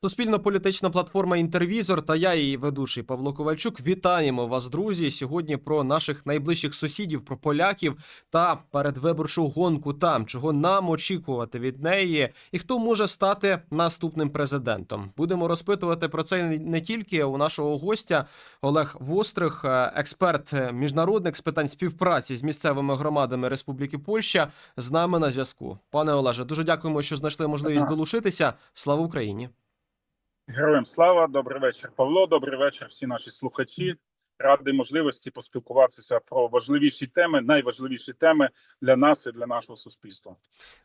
Суспільно-політична платформа Інтервізор та я, її ведучий Павло Ковальчук. Вітаємо вас, друзі. Сьогодні про наших найближчих сусідів, про поляків та передвиборчу гонку там, чого нам очікувати від неї, і хто може стати наступним президентом. Будемо розпитувати про це не тільки у нашого гостя Олег Вострих, е, експерт е, міжнародник з питань співпраці з місцевими громадами Республіки Польща, з нами на зв'язку. Пане Олеже, дуже дякуємо, що знайшли можливість долучитися. Слава Україні! Героям слава, добрий вечір, Павло. Добрий вечір, всі наші слухачі. Радий можливості поспілкуватися про важливіші теми, найважливіші теми для нас і для нашого суспільства.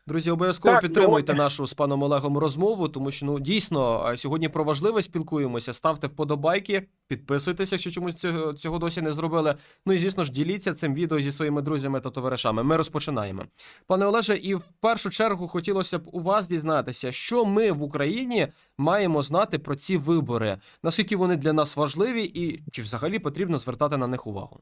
Друзі, обов'язково Так, підтримуйте ну, нашу з паном Олегом розмову, тому що ну дійсно сьогодні про важливе спілкуємося. Ставте вподобайки, підписуйтеся, якщо чомусь цього, цього досі не зробили. Ну і звісно ж, діліться цим відео зі своїми друзями та товаришами. Ми розпочинаємо. Пане Олеже, і в першу чергу хотілося б у вас дізнатися, що ми в Україні маємо знати про ці вибори, наскільки вони для нас важливі, і чи взагалі потрібно звертати на них увагу.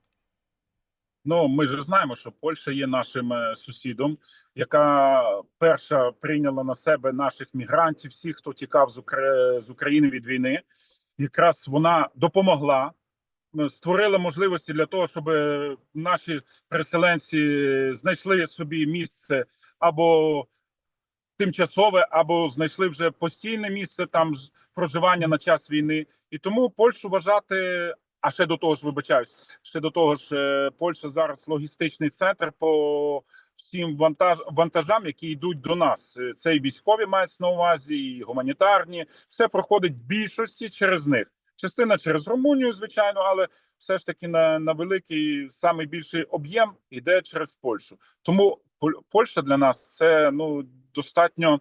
Ну ми ж знаємо, що Польща є нашим е, сусідом, яка перша прийняла на себе наших мігрантів, всіх, хто тікав з, Укра... з України від війни. Якраз вона допомогла, е, створила можливості для того, щоб е, наші переселенці знайшли собі місце або тимчасове, або знайшли вже постійне місце там проживання на час війни. І тому Польщу вважати. А ще до того ж, вибачаюсь, ще до того ж, е, Польща зараз логістичний центр по всім вантаж вантажам, які йдуть до нас. Е, Це і військові мається на увазі, і гуманітарні. Все проходить більшості через них. Частина через Румунію, звичайно, але все ж таки на, на великий самий більший об'єм йде через Польщу. Тому Польща для нас це ну достатньо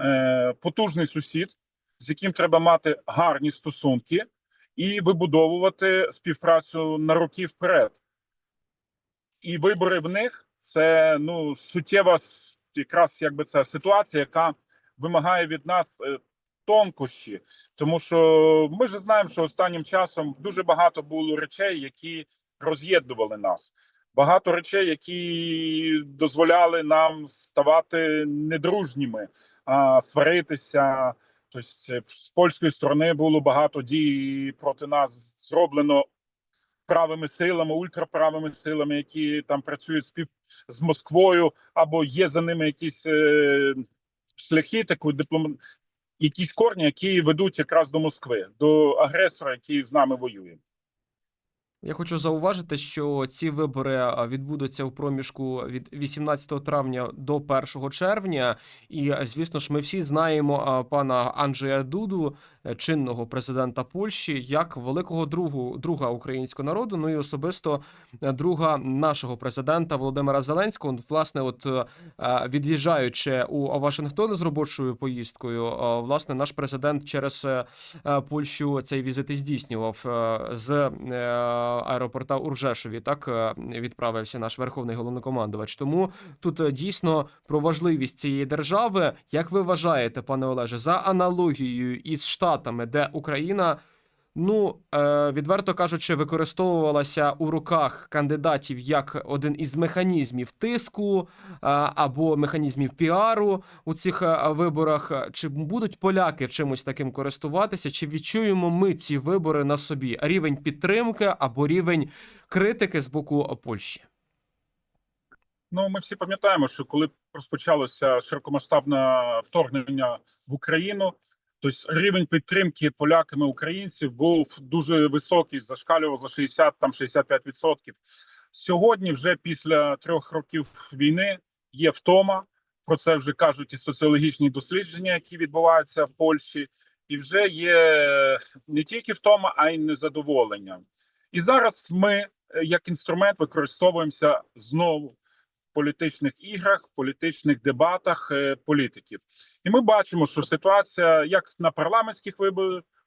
е, потужний сусід, з яким треба мати гарні стосунки і вибудовувати співпрацю на роки вперед. І вибори в них це ну суттєва якраз якби це ситуація, яка вимагає від нас е, тонкощі, тому що ми ж знаємо, що останнім часом дуже багато було речей, які роз'єднували нас. Багато речей, які дозволяли нам ставати недружніми, а сваритися. Тобто е, з польської сторони було багато дій проти нас зроблено правими силами, ультраправими силами, які там працюють спів з Москвою, або є за ними якісь е, шляхи, таку диплом... якісь корні, які ведуть якраз до Москви, до агресора, який з нами воює. Я хочу зауважити, що ці вибори відбудуться в проміжку від 18 травня до 1 червня. І звісно ж, ми всі знаємо пана Анджея Дуду, е, чинного президента Польщі, як великого другу друга українського народу. Ну і особисто е, друга нашого президента Володимира Зеленського. Власне, от е, від'їжджаючи у Вашингтон з робочою поїздкою, власне, наш президент через Польщу цей візит і здійснював з аеропорта у Ржешові. Так е, відправився наш верховний головнокомандувач. Тому тут е, дійсно про важливість цієї держави. Як ви вважаєте, пане Олеже, за аналогією із штатами, де Україна? Ну, е, відверто кажучи, використовувалася у руках кандидатів як один із механізмів тиску е, або механізмів піару у цих е, виборах. Чи будуть поляки чимось таким користуватися? Чи відчуємо ми ці вибори на собі? Рівень підтримки або рівень критики з боку Польщі? Ну, ми всі пам'ятаємо, що коли розпочалося широкомасштабне вторгнення в Україну, то рівень підтримки поляками українців був дуже високий, зашкалював за 60 там 65%. Сьогодні, вже після трьох років війни, є втома. Про це вже кажуть і соціологічні дослідження, які відбуваються в Польщі, і вже є не тільки втома, а й незадоволення. І зараз ми, е, як інструмент, використовуємося знову політичних іграх, в політичних дебатах е, політиків. І ми бачимо, що ситуація, як на парламентських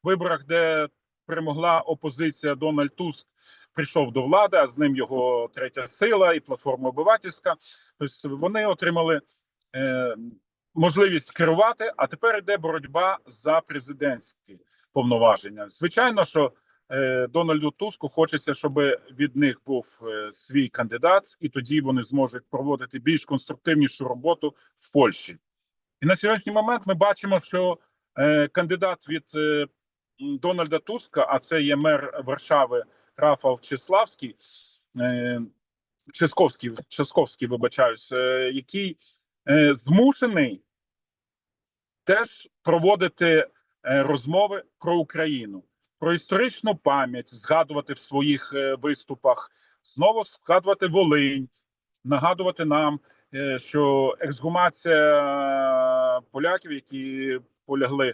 виборах, де перемогла опозиція Дональд Туск, прийшов до влади, а з ним його третя сила і платформа обивательська. Тобто вони отримали е, можливість керувати. А тепер йде боротьба за президентські повноваження. Звичайно, що Дональду Туску хочеться, щоб від них був е, свій кандидат, і тоді вони зможуть проводити більш конструктивнішу роботу в Польщі. І на сьогоднішній момент ми бачимо, що е, кандидат від е, Дональда Туска, а це є мер Варшави Рафал Чеславський, е, Ческовський, вибачаюсь, е, який е, змушений теж проводити е, розмови про Україну, про історичну пам'ять, згадувати в своїх е, виступах, знову згадувати Волинь, нагадувати нам, е, що ексгумація поляків, які полягли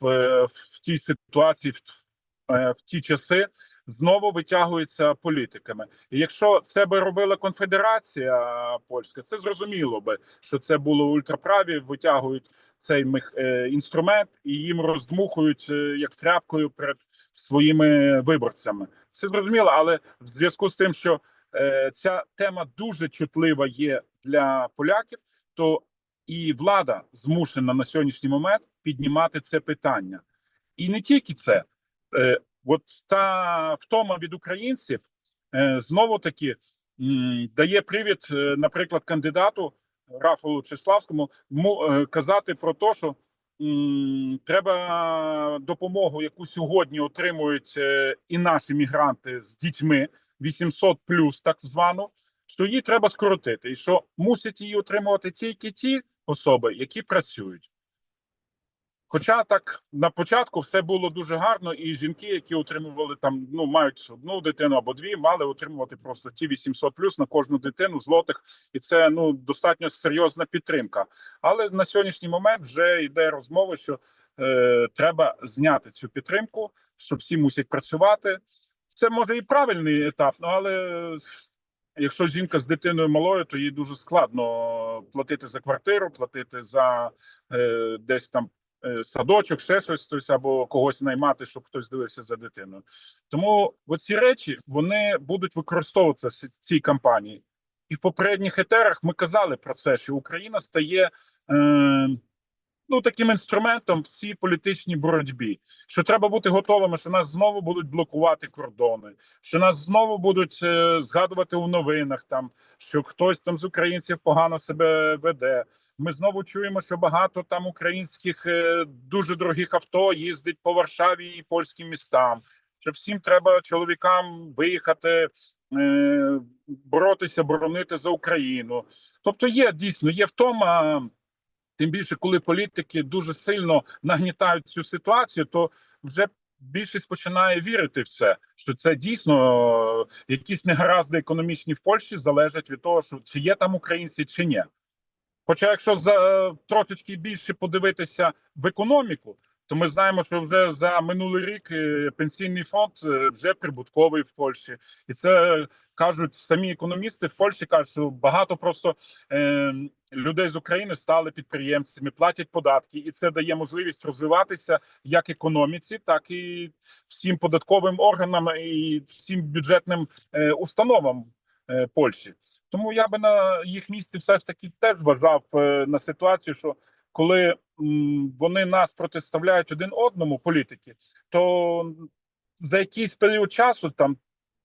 в, в тій ситуації, в, е, в ті часи, знову витягується політиками. І якщо це би робила конфедерація польська, це зрозуміло би, що це було ультраправі, витягують цей мех, е, інструмент і їм роздмухують е, як тряпкою перед своїми виборцями. Це зрозуміло, але в зв'язку з тим, що е, ця тема дуже чутлива є для поляків, то і влада змушена на сьогоднішній момент піднімати це питання. І не тільки це, е, от та втома від українців е, знову таки дає привід, е, наприклад, кандидату Рафалу Чеславському му, е, казати про те, що треба допомогу, яку сьогодні отримують е, і наші мігранти з дітьми 800 плюс, так звану, що її треба скоротити, і що мусять її отримувати тільки ті особи, які працюють. Хоча так на початку все було дуже гарно, і жінки, які отримували там, ну мають одну дитину або дві, мали отримувати просто ті 800 плюс на кожну дитину злотих, і це ну достатньо серйозна підтримка. Але на сьогоднішній момент вже йде розмова, що е, треба зняти цю підтримку, що всі мусять працювати. Це може і правильний етап, ну але якщо жінка з дитиною малою, то їй дуже складно платити за квартиру, платити за е, десь там садочок, ще щось хтось або когось наймати, щоб хтось дивився за дитиною. Тому оці речі вони будуть використовуватися в цій кампанії. І в попередніх етерах ми казали про це, що Україна стає е, ну таким інструментом в цій політичній боротьбі. Що треба бути готовими, що нас знову будуть блокувати кордони, що нас знову будуть е, згадувати у новинах, там що хтось там з українців погано себе веде. Ми знову чуємо, що багато там українських е, дуже дорогих авто їздить по Варшаві і польським містам. Що всім треба чоловікам виїхати. е, Боротися, боронити за Україну, тобто є дійсно є втома. Тим більше, коли політики дуже сильно нагнітають цю ситуацію, то вже більшість починає вірити в це, що це дійсно е, якісь негаразди економічні в Польщі залежать від того, що чи є там українці, чи ні. Хоча, якщо за трошечки більше подивитися в економіку, то ми знаємо, що вже за минулий рік е, пенсійний фонд е, вже прибутковий в Польщі, і це кажуть самі економісти в Польщі. кажуть, що багато просто е, людей з України стали підприємцями, платять податки, і це дає можливість розвиватися як економіці, так і всім податковим органам і всім бюджетним е, установам е, Польщі. Тому я би на їх місці все ж таки теж вважав е, на ситуацію, що коли вони нас протиставляють один одному, політики, то за якийсь період часу, там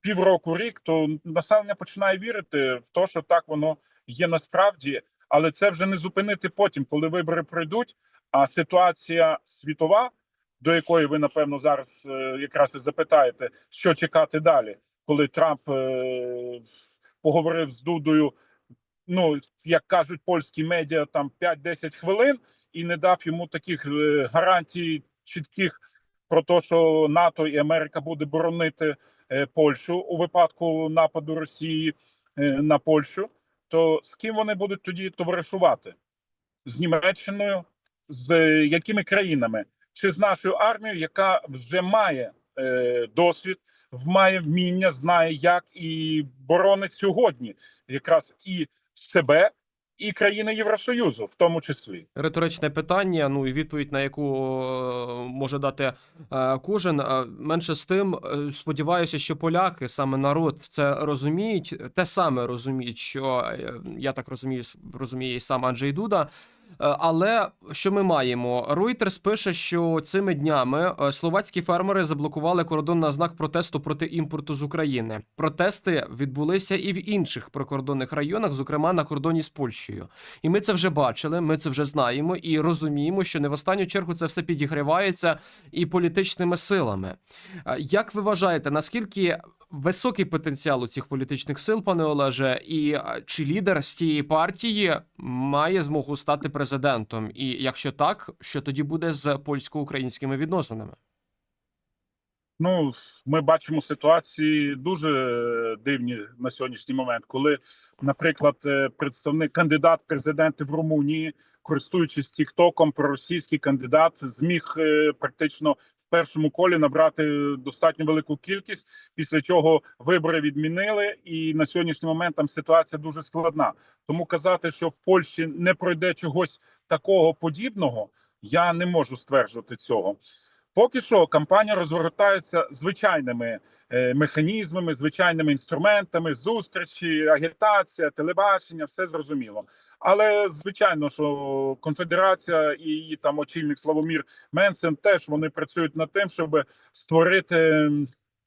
півроку, рік, то населення починає вірити в те, що так воно є насправді, але це вже не зупинити потім, коли вибори пройдуть. А ситуація світова, до якої ви напевно зараз е, якраз і запитаєте, що чекати далі, коли Трамп е, поговорив з Дудою. Ну, як кажуть польські медіа, там 5-10 хвилин, і не дав йому таких е, гарантій чітких про те, що НАТО і Америка буде боронити е, Польщу у випадку нападу Росії е, на Польщу. То з ким вони будуть тоді товаришувати? З Німеччиною, з якими країнами? Чи з нашою армією, яка вже має е, досвід, має вміння, знає як і боронить сьогодні якраз і себе, і країни Євросоюзу, в тому числі. Риторичне питання, ну і відповідь на яку е, може дати е, кожен. Е, Менше з тим, сподіваюся, що поляки, саме народ, це розуміють, те саме розуміють, що я так розумію, розуміє і сам Анджей Дуда. Але що ми маємо? Reuters пише, що цими днями е, словацькі фермери заблокували кордон на знак протесту проти імпорту з України. Протести відбулися і в інших прикордонних районах, зокрема на кордоні з Польщею. І ми це вже бачили, ми це вже знаємо і розуміємо, що не в останню чергу це все підігрівається і політичними силами. Е, Як ви вважаєте, наскільки високий потенціал у цих політичних сил, пане Олеже, і е, чи лідер з тієї партії має змогу стати президентом? І якщо так, що тоді буде з польсько-українськими відносинами? Ну, ми бачимо ситуації дуже дивні на сьогоднішній момент, коли, наприклад, е, представник кандидат президенти в Румунії, користуючись Тіктоком, проросійський кандидат, зміг е, практично першому колі набрати достатньо велику кількість, після чого вибори відмінили, і на сьогоднішній момент там ситуація дуже складна. Тому казати, що в Польщі не пройде чогось такого подібного, я не можу стверджувати цього. Поки що кампанія розгортається звичайними е, механізмами, звичайними інструментами, зустрічі, агітація, телебачення, все зрозуміло. Але звичайно, що конфедерація і її там очільник Славомір Менсен теж вони працюють над тим, щоб створити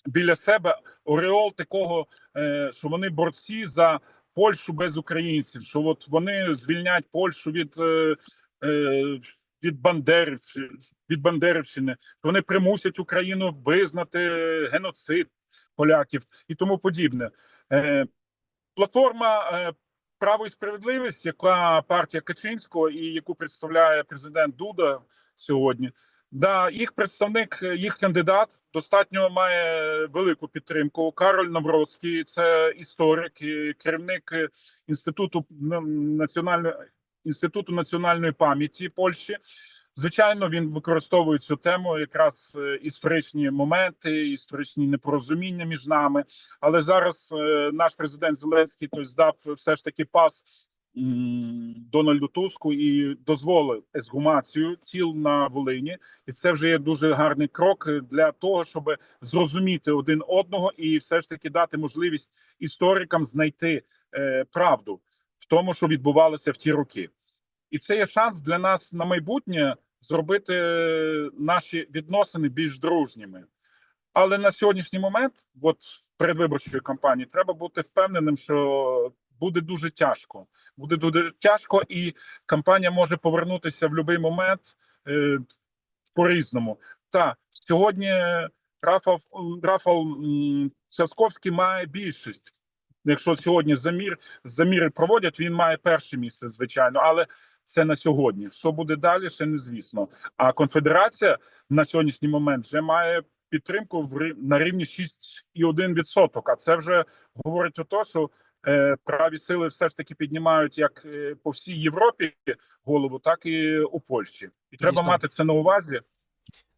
біля себе ореол такого, е, що вони борці за Польщу без українців. Що от вони звільнять Польщу від. Е, е, від Бандерівщини, від Бандерівщини, вони примусять Україну визнати геноцид поляків і тому подібне. Е, платформа е, Право і справедливість, яка партія Качинського і яку представляє президент Дуда сьогодні. Да, їх представник, їх кандидат достатньо має велику підтримку. Кароль Навроцький, це історик, керівник е, інституту національної інституту національної пам'яті Польщі. Звичайно, він використовує цю тему якраз е, історичні моменти, історичні непорозуміння між нами. Але зараз е, наш президент Зеленський той здав все ж таки пас Дональду Туску і дозволив ексгумацію тіл на Волині, і це вже є дуже гарний крок для того, щоб зрозуміти один одного і все ж таки дати можливість історикам знайти е, правду в тому, що відбувалося в ті роки. І це є шанс для нас на майбутнє зробити наші відносини більш дружніми. Але на сьогоднішній момент, от в передвиборчої кампанії, треба бути впевненим, що буде дуже тяжко. Буде дуже тяжко, і кампанія може повернутися в будь-який момент е, по-різному. Та сьогодні Рафал, Рафал м, Часковський має більшість. Якщо сьогодні замір заміри проводять, він має перше місце, звичайно, але це на сьогодні. Що буде далі, ще не звісно. А конфедерація на сьогоднішній момент вже має підтримку в на рівні 6,1%. А це вже говорить про те, що е, праві сили все ж таки піднімають як е, по всій Європі голову, так і у Польщі. І треба мати це на увазі.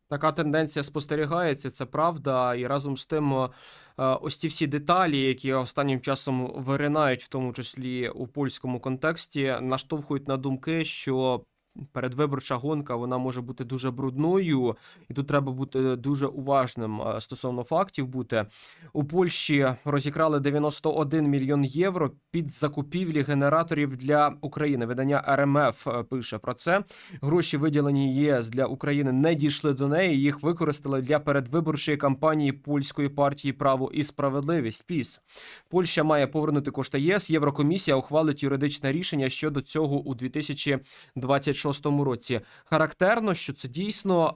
Така тенденція спостерігається, це правда. І разом з тим, ось ті всі деталі, які останнім часом виринають, в тому числі у польському контексті, наштовхують на думки, що. Передвиборча гонка вона може бути дуже брудною, і тут треба бути дуже уважним е, стосовно фактів. Бути у Польщі розікрали 91 мільйон євро під закупівлі генераторів для України. Видання РМФ е, пише про це. Гроші, виділені ЄС для України, не дійшли до неї. Їх використали для передвиборчої кампанії польської партії Право і справедливість. ПІС Польща має повернути кошти ЄС. Єврокомісія ухвалить юридичне рішення щодо цього у 2026 році. Характерно, що це дійсно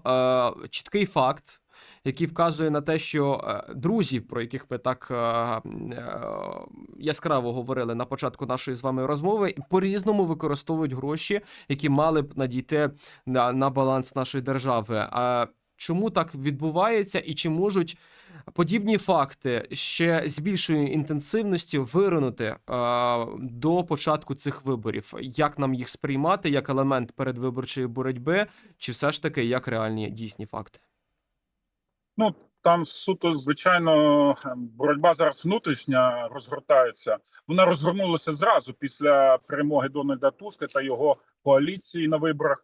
е, чіткий факт. Який вказує на те, що е, друзі, про яких ми так е, е, яскраво говорили на початку нашої з вами розмови, по-різному використовують гроші, які мали б надійти на, на баланс нашої держави. А чому так відбувається, і чи можуть подібні факти ще з більшою інтенсивністю виринути е, до початку цих виборів? Як нам їх сприймати як елемент передвиборчої боротьби, чи все ж таки як реальні дійсні факти? Ну там суто, звичайно, боротьба зараз внутрішня розгортається. Вона розгорнулася зразу після перемоги Дональда Туска та його коаліції на виборах,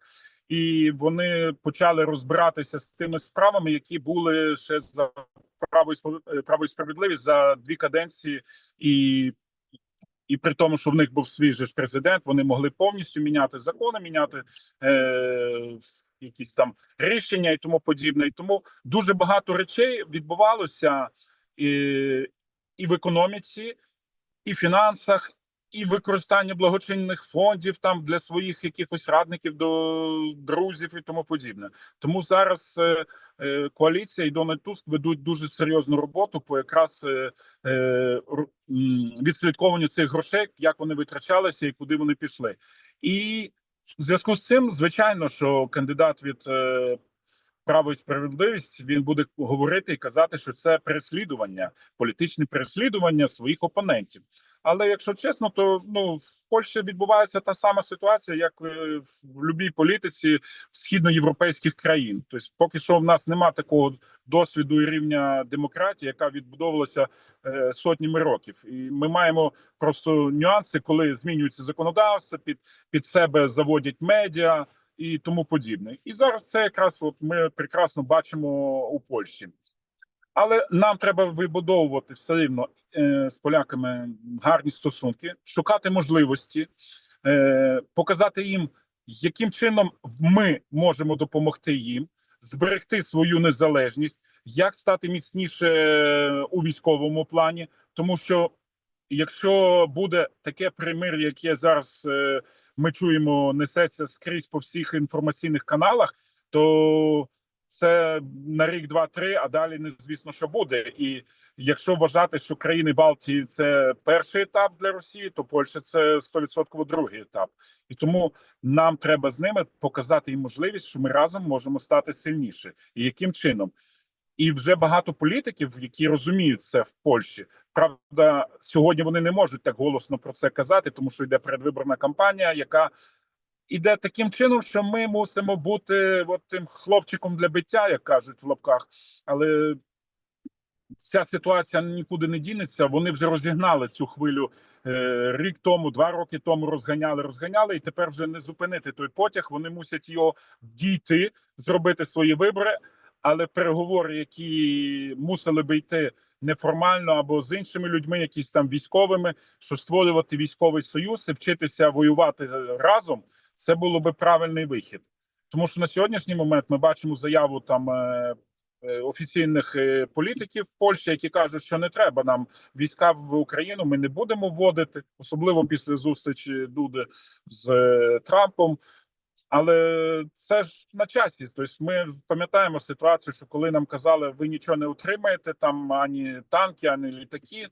і вони почали розбиратися з тими справами, які були ще за право і е, право і справедливість за дві каденції і і при тому, що в них був свій же ж президент, вони могли повністю міняти закони, міняти е, якісь там рішення і тому подібне. І тому дуже багато речей відбувалося і, і в економіці, і в фінансах, і використання благочинних фондів там для своїх якихось радників до друзів і тому подібне. Тому зараз е, е, коаліція і Дональд Туск ведуть дуже серйозну роботу по якраз е, е, відслідкованню цих грошей, як вони витрачалися і куди вони пішли. І в зв'язку з цим, звичайно, що кандидат від е, право і справедливість він буде говорити і казати, що це переслідування, політичне переслідування своїх опонентів. Але якщо чесно, то ну в Польщі відбувається та сама ситуація, як е, в будь-якій політиці східноєвропейських країн. Тобто, поки що в нас нема такого досвіду і рівня демократії, яка відбудовувалася е, сотнями років, і ми маємо просто нюанси, коли змінюється законодавство, під, під себе заводять медіа і тому подібне. І зараз це якраз от ми прекрасно бачимо у Польщі. Але нам треба вибудовувати все рівно е, з поляками гарні стосунки, шукати можливості, е, показати їм, яким чином ми можемо допомогти їм, зберегти свою незалежність, як стати міцніше у військовому плані, тому що. Якщо буде таке примир'я, яке зараз е, ми чуємо, несеться скрізь по всіх інформаційних каналах, то це на рік, два-три, а далі не звісно, що буде. І якщо вважати, що країни Балтії це перший етап для Росії, то Польща це 100% другий етап. І тому нам треба з ними показати їм можливість, що ми разом можемо стати сильніше. І яким чином? І вже багато політиків, які розуміють це в Польщі. Правда, сьогодні вони не можуть так голосно про це казати, тому що йде передвиборна кампанія, яка іде таким чином, що ми мусимо бути от тим хлопчиком для биття, як кажуть в лапках. Але ця ситуація нікуди не дінеться. Вони вже розігнали цю хвилю е, рік тому, два роки тому розганяли, розганяли, і тепер вже не зупинити той потяг. Вони мусять його дійти, зробити свої вибори. Але переговори, які мусили би йти неформально або з іншими людьми, якісь там військовими, що створювати військовий союз і вчитися воювати разом, це було би правильний вихід. Тому що на сьогоднішній момент ми бачимо заяву там е, е, офіційних е, політиків Польщі, які кажуть, що не треба нам війська в Україну. Ми не будемо вводити, особливо після зустрічі Дуди з Трампом. Але це ж на часі. Тобто ми пам'ятаємо ситуацію, що коли нам казали, ви нічого не отримаєте, там ані танки, ані літаки.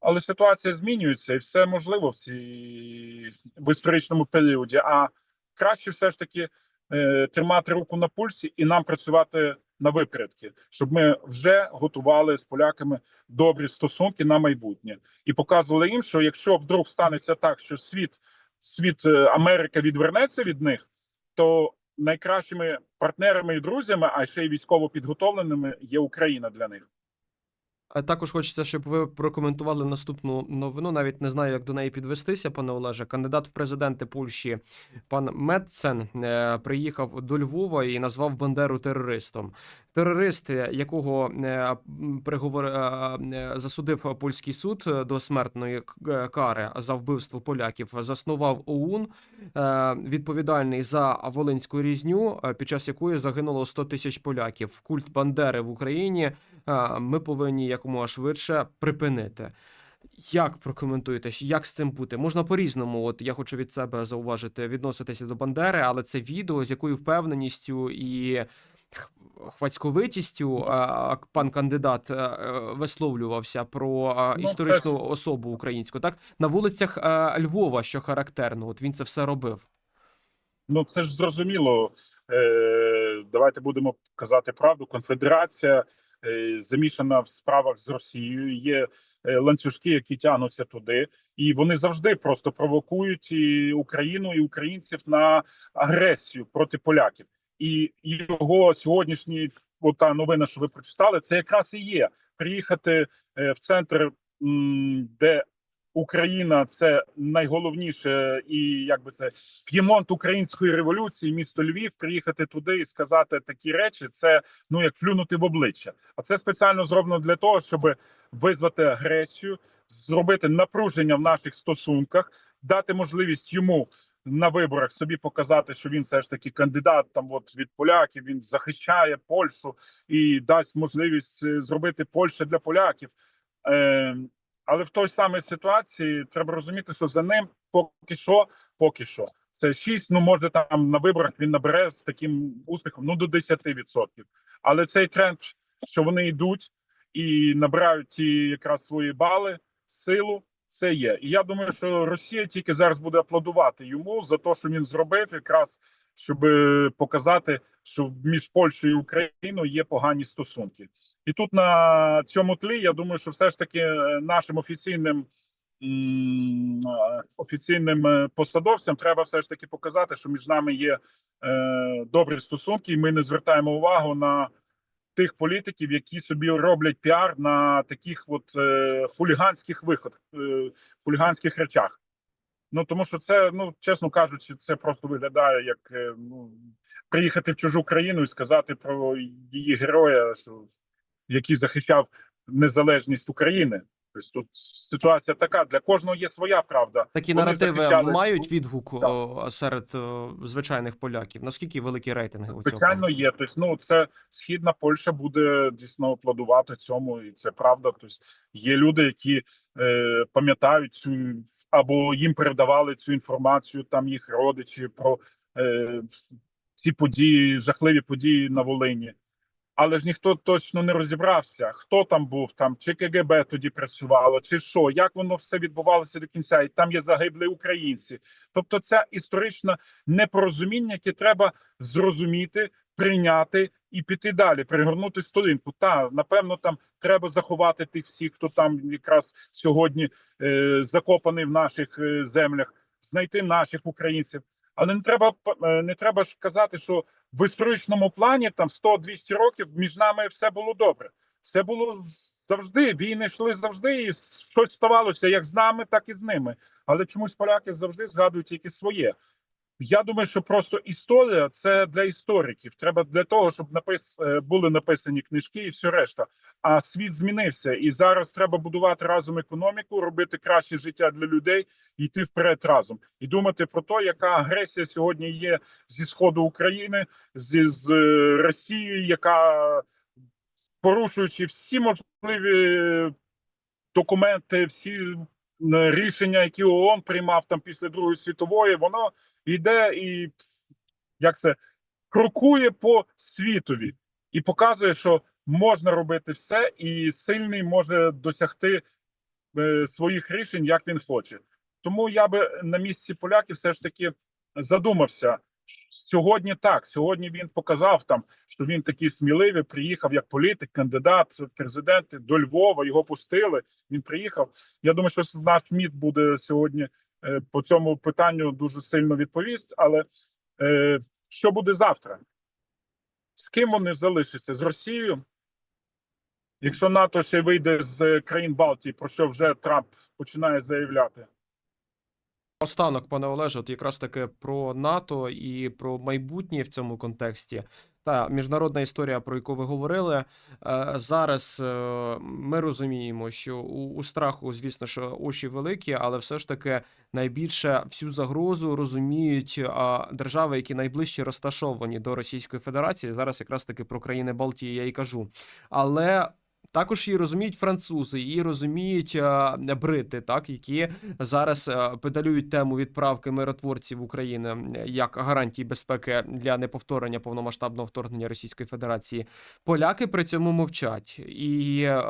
Але ситуація змінюється, і все можливо в цій в історичному періоді. А краще все ж таки е, тримати руку на пульсі і нам працювати на випередки, щоб ми вже готували з поляками добрі стосунки на майбутнє і показували їм, що якщо вдруг станеться так, що світ, світ е, Америка відвернеться від них, то найкращими партнерами і друзями, а ще й військово підготовленими, є Україна для них. А також хочеться, щоб ви прокоментували наступну новину. Навіть не знаю, як до неї підвестися, пане Олеже. Кандидат в президенти Польщі пан Метцен е, приїхав до Львова і назвав Бандеру терористом. Терорист, якого е, приговор е, е, засудив польський суд до смертної кари за вбивство поляків, заснував ОУН, відповідальний за волинську різню, під час якої загинуло 100 тисяч поляків. Культ Бандери в Україні ми повинні якомога швидше припинити. Як прокоментуєте, як з цим бути? Можна по-різному. От я хочу від себе зауважити, відноситися до Бандери, але це відео, з якою впевненістю і хвацьковитістю пан кандидат е, висловлювався про Ну, історичну це особу українську. Так на вулицях Львова, що характерно, от він це все робив. Ну це ж зрозуміло. Е, давайте будемо казати правду. Конфедерація е, замішана в справах з Росією. Є е, ланцюжки, які тягнуться туди, і вони завжди просто провокують і Україну і українців на агресію проти поляків. І його сьогоднішні ота новина, що ви прочитали, це якраз і є приїхати е, в центр, де Україна це найголовніше, і якби це п'ємонт української революції, місто Львів, приїхати туди і сказати такі речі, це ну як плюнути в обличчя. А це спеціально зроблено для того, щоб визвати агресію, зробити напруження в наших стосунках, дати можливість йому на виборах собі показати, що він все ж таки кандидат там, от від поляків, він захищає Польщу і дасть можливість е, зробити Польщу для поляків. Е, але в той самій ситуації треба розуміти, що за ним поки що, поки що, це 6, ну може там на виборах він набере з таким успіхом ну до 10%. Але цей тренд, що вони йдуть і набирають ті якраз свої бали, силу, це є. І я думаю, що Росія тільки зараз буде аплодувати йому за те, що він зробив, якраз щоб е, показати, що між Польщею і Україною є погані стосунки. І тут на цьому тлі я думаю, що все ж таки е, нашим офіційним офіційним е, посадовцям треба все ж таки показати, що між нами є е, добрі стосунки, і ми не звертаємо увагу на тих політиків, які собі роблять піар на таких от е, хуліганських виходах, е, хуліганських речах. Ну тому що це, ну чесно кажучи, це просто виглядає як е, ну, приїхати в чужу країну і сказати про її героя, що який захищав незалежність України. Тобто тут ситуація така: для кожного є своя правда. Такі Вони наративи захищали мають відгук Так. серед звичайних поляків. Наскільки великі рейтинги? Звичайно, є. Тобто, ну це східна Польща буде дійсно аплодувати цьому, і це правда. Тобто, є люди, які е, пам'ятають цю або їм передавали цю інформацію, там їх родичі про е, ці події, жахливі події на Волині. Але ж ніхто точно не розібрався, хто там був, там чи КГБ тоді працювало, чи що, як воно все відбувалося до кінця, і там є загиблі українці. Тобто, це історичне непорозуміння, яке треба зрозуміти, прийняти і піти далі, пригорнути сторінку. Та напевно, там треба заховати тих всіх, хто там якраз сьогодні е, закопаний в наших е, землях, знайти наших українців. Але не треба е, не треба ж казати, що в історичному плані там 100-200 років між нами все було добре. Все було завжди. Війни йшли завжди, і щось ставалося як з нами, так і з ними. Але чомусь поляки завжди згадують тільки своє. Я думаю, що просто історія це для істориків. Треба для того, щоб напис... е, були написані книжки і все решта. А світ змінився, і зараз треба будувати разом економіку, робити краще життя для людей, йти вперед разом і думати про те, яка агресія сьогодні є зі сходу України, зі з е, Росією, яка порушуючи всі можливі документи, всі рішення, які ООН приймав там після Другої світової, воно йде і як це крокує по світові і показує, що можна робити все, і сильний може досягти е, своїх рішень, як він хоче. Тому я би на місці поляків все ж таки задумався. Сьогодні так. Сьогодні він показав там, що він такий сміливий. Приїхав як політик, кандидат в президенти до Львова. Його пустили. Він приїхав. Я думаю, що наш МІД буде сьогодні по цьому питанню дуже сильно відповість. Але е, що буде завтра? З ким вони залишаться? З Росією? Якщо НАТО ще вийде з країн Балтії, про що вже Трамп починає заявляти. Останок, пане Олеже, от якраз таки про НАТО і про майбутнє в цьому контексті. Та міжнародна історія, про яку ви говорили е, зараз. е, Ми розуміємо, що у, страху, звісно, що очі великі, але все ж таки найбільше всю загрозу розуміють держави, які найближче розташовані до Російської Федерації. Зараз якраз таки про країни Балтії я і кажу. Але також її розуміють французи, її розуміють е, брити, так які зараз е, педалюють тему відправки миротворців України як гарантії безпеки для неповторення повномасштабного вторгнення Російської Федерації. Поляки при цьому мовчать, і е,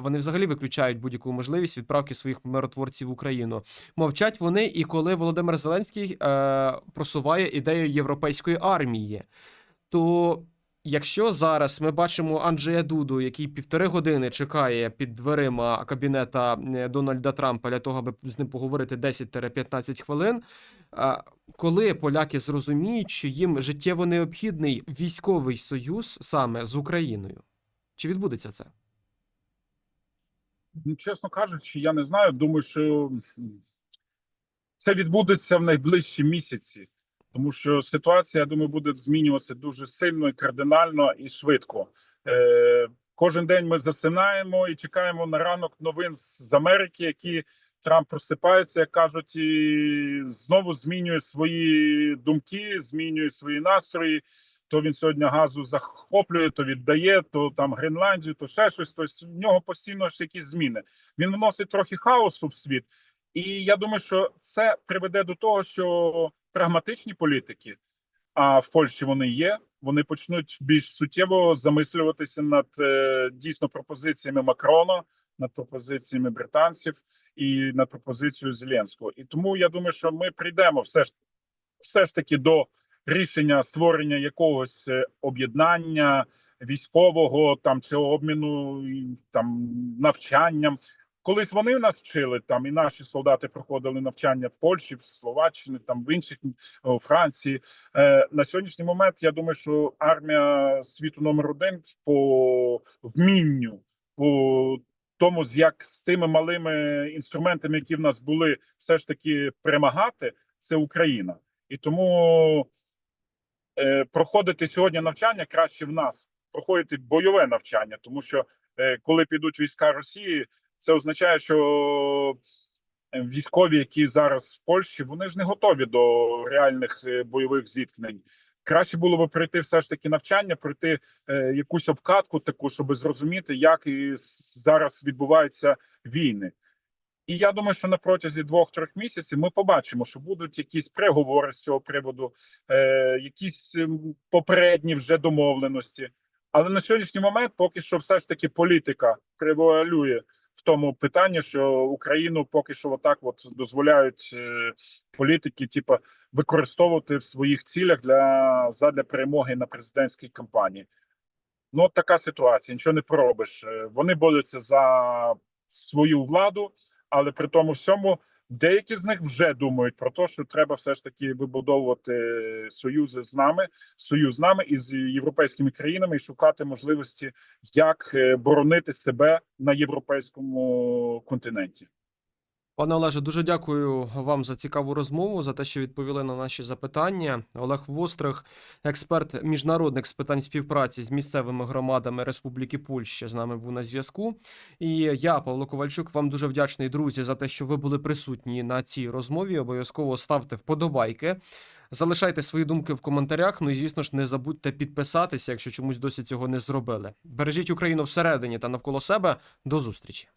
вони взагалі виключають будь-яку можливість відправки своїх миротворців в Україну. Мовчать вони, і коли Володимир Зеленський е, просуває ідею європейської армії, то Якщо зараз ми бачимо Анджея Дуду, який півтори години чекає під дверима кабінета е, Дональда Трампа для того, аби з ним поговорити 10-15 хвилин, коли поляки зрозуміють, що їм життєво необхідний військовий союз саме з Україною, чи відбудеться це? Ну, чесно кажучи, я не знаю. Думаю, що це відбудеться в найближчі місяці, тому що ситуація, я думаю, буде змінюватися дуже сильно і кардинально і швидко. Е, Кожен день ми засинаємо і чекаємо на ранок новин з Америки, які Трамп просипається, як кажуть, і знову змінює свої думки, змінює свої настрої. То він сьогодні газу захоплює, то віддає, то там Гренландію, то ще щось. Тобто в нього постійно ж якісь зміни. Він вносить трохи хаосу в світ, і я думаю, що це приведе до того, що прагматичні політики, а в Польщі вони є, вони почнуть більш суттєво замислюватися над е, дійсно пропозиціями Макрона, над пропозиціями британців і над пропозицією Зеленського. І тому я думаю, що ми прийдемо все ж все ж таки до рішення створення якогось е, об'єднання військового там чи обміну там навчанням. Колись вони в нас вчили там, і наші солдати проходили навчання в Польщі, в Словаччині, там в інших у Франції. Е, на сьогоднішній момент я думаю, що армія світу номер один по вмінню, по тому, з як з тими малими інструментами, які в нас були, все ж таки перемагати, це Україна. І тому е, проходити сьогодні навчання краще в нас, проходити бойове навчання, тому що е, коли підуть війська Росії, це означає, що військові, які зараз в Польщі, вони ж не готові до реальних е, бойових зіткнень. Краще було би пройти все ж таки навчання, пройти е, якусь обкатку таку, щоб зрозуміти, як і зараз відбуваються війни. І я думаю, що на протязі двох-трьох місяців ми побачимо, що будуть якісь переговори з цього приводу, е, якісь ем, попередні вже домовленості. Але на сьогоднішній момент поки що все ж таки політика превалює в тому питанні, що Україну поки що отак от дозволяють е, політики, типа використовувати в своїх цілях для задля перемоги на президентській кампанії. Ну, от така ситуація. Нічого не поробиш. Е, Вони борються за свою владу, але при тому всьому деякі з них вже думають про те, що треба все ж таки вибудовувати союзи з нами, союз з нами і з європейськими країнами, і шукати можливості, як е, боронити себе на європейському континенті. Пане Олеже, дуже дякую вам за цікаву розмову, за те, що відповіли на наші запитання. Олег Вострих, експерт міжнародних з питань співпраці з місцевими громадами Республіки Польща, з нами був на зв'язку. І я, Павло Ковальчук, вам дуже вдячний, друзі, за те, що ви були присутні на цій розмові. Обов'язково ставте вподобайки. Залишайте свої думки в коментарях. Ну і звісно ж, не забудьте підписатися, якщо чомусь досі цього не зробили. Бережіть Україну всередині та навколо себе. До зустрічі.